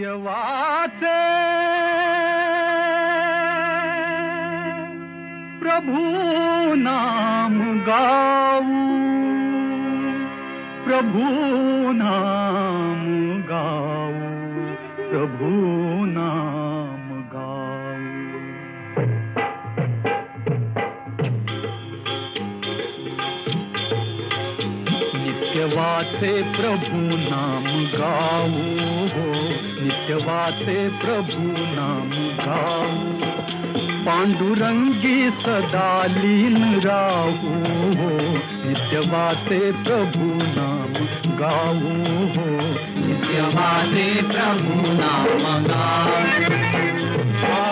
नित्यवाचे प्रभु नाम गाऊ। प्रभु नाम गाऊ। प्रभु नाम गाऊ। नित्यवाचे प्रभु नाम गाऊ। नित्यवाचे प्रभु नाम गाऊ। पांडुरंगी सदा लीन राहू हो। प्रभु नाम गाऊ हो। नित्यवासे प्रभु नाम गाऊ।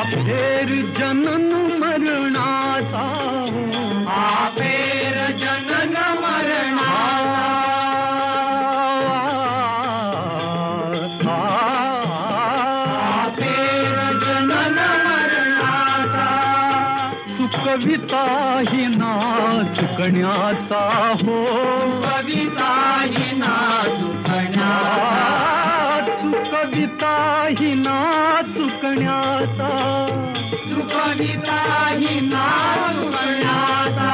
फेर सुकविता ही ना चुकण्याचा हो. कविता ही ना सुकविता ही ना चुकण्याचा सुकविता ही ना दुखण्याचा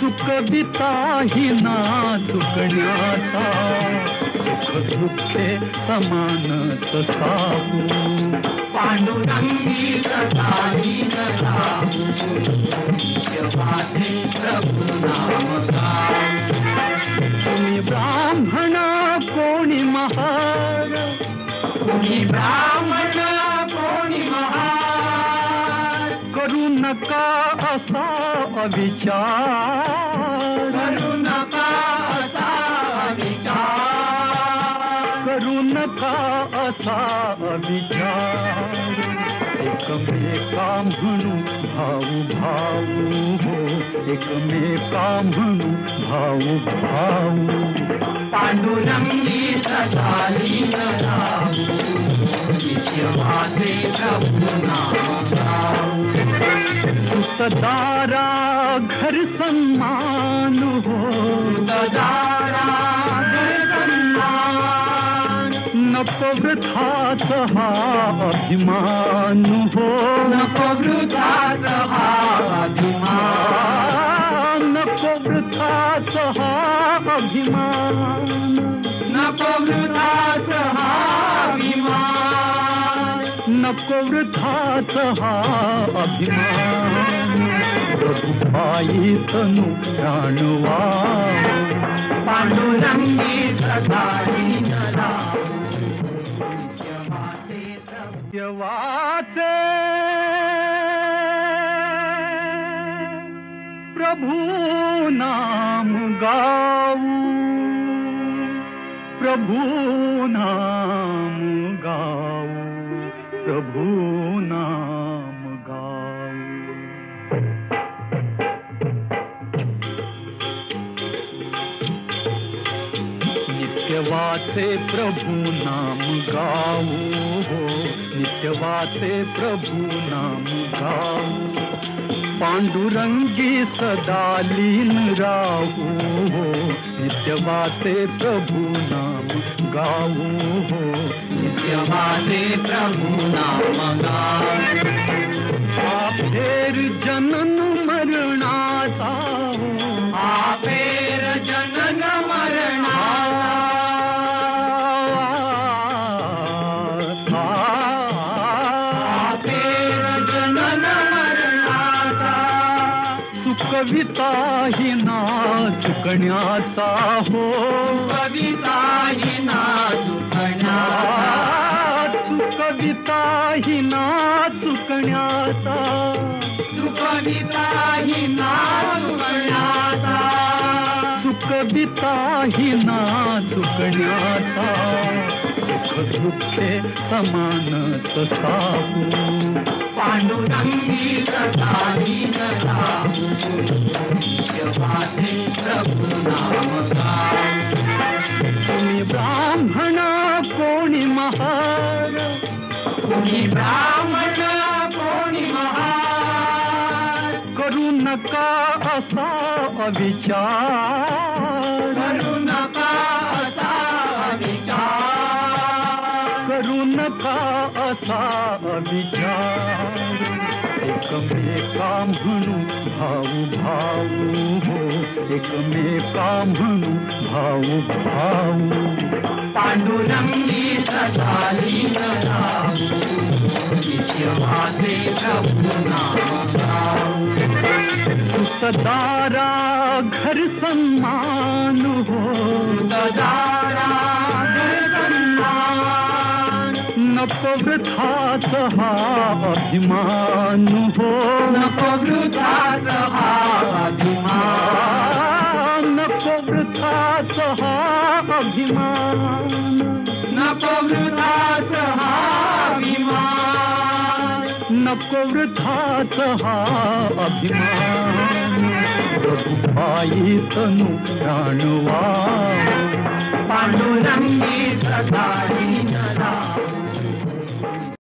सुकविता ही ना चुकण्याचा सुख दुःखे समानच साहू। पांडुरंगी राहू प्रभु नाम तुम्ही ब्राह्मणा कोणी महार कोणी ब्राह्मण कोणी महार करू नका असा अविचार। अविचार एकमेका म्हणू भाऊ भाऊ हो। एकमेका म्हणू भाऊ भाऊ। पांडुरंगी सदा लीन राहू नित्यवासे प्रभु सुतदारा घर सम्मान हो। सदारा वृ था चा अभिमानु नृा न प्रथा चा अभिमान। अभिमान न को वृथा चा अभिमान। भाई पांडुरंगी सदाई वाचे प्रभु नाम गाऊ। प्रभु नाम गाऊ। प्रभु नाम गाऊ। नित्यवाचे प्रभु नाम गाऊ। नित्यवाचे प्रभु नाम गाऊ। पांडुरंगी सदा लीन राहू हो। नित्यवाचे प्रभु नाम गाऊ हो। नित्यवासे प्रभु नाम गाऊ। आप फेर जनन मरणाचा सुकविता ही ना चुकण्याचा हो. कविता ही ना सुकविता ही ना चुकण्याचा सुकविता ही ना दुखण्याचा सुकविता ही ना चुकण्याचा सुख दुःखे समानच साहू पांडुरंगी सदा दीन प्रभु नाम गाऊ तुम्ही ब्राह्मणा कोणी महार कोणी ब्राह्मण कोणी महार करू नका असा अविचार करू नका असा विचार। करू नका नका असा म्हणू भाऊ भाऊ हो। एकमेका म्हणू भाऊ भाऊ। पांडुरंगी सदा। लीन राहू नित्य माझे प्रभू नाम। गाऊ सुतदारा घर सम्मान हो। सदारा सन्मान नको वृथाच हा। अभिमान हो नको वृथाच हा अभिमान नको वृथाच हा अभिमान वृथाच हा अभिमान नको वृथाच हा अभिमान प्रभुभाई तनु प्राणवा पांडुरंगी सदा